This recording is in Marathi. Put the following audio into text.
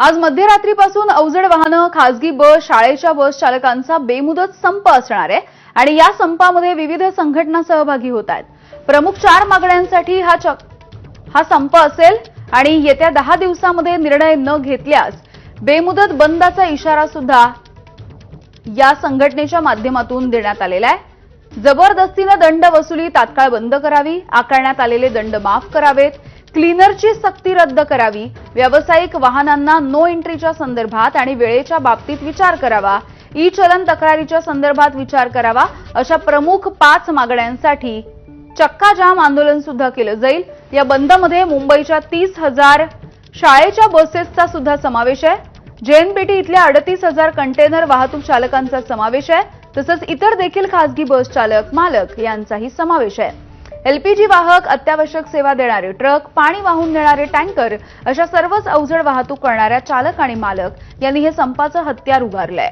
आज मध्यरात्रीपासून अवजड वाहनं खासगी बस शाळेच्या बस चालकांचा बेमुदत संप असणार आहे आणि या संपामध्ये विविध संघटना सहभागी होत आहेत. प्रमुख चार मागण्यांसाठी हा चक हा संप असेल आणि येत्या दहा दिवसामध्ये निर्णय न घेतल्यास बेमुदत बंदाचा इशारा सुद्धा या संघटनेच्या माध्यमातून देण्यात आलेला आहे. जबरदस्तीनं दंड वसुली तात्काळ बंद करावी आकारण्यात आलेले दंड माफ करावेत. क्लीनरची सक्ती रद्द करावी व्यावसायिक वाहनांना नो एंट्रीच्या संदर्भात आणि वेळेच्या बाबतीत विचार करावा ई चलन तक्रारीच्या संदर्भात विचार करावा अशा प्रमुख पाच मागण्यांसाठी चक्का जाम आंदोलन सुद्धा केलं जाईल. या बंदमध्ये मुंबईच्या तीस हजार शाळेच्या बसेसचा सुद्धा समावेश आहे. जेएनपीटी इथल्या अडतीस हजार कंटेनर वाहतूक चालकांचा समावेश आहे. तसंच इतर देखील खासगी बस चालक मालक यांचाही समावेश आहे. एलपीजी वाहक अत्यावश्यक सेवा देणारे ट्रक पाणी वाहून नेणारे टँकर अशा सर्वच अवजड वाहतूक करणाऱ्या चालक आणि मालक यांनी हे संपाचं हत्यार उभारलंय.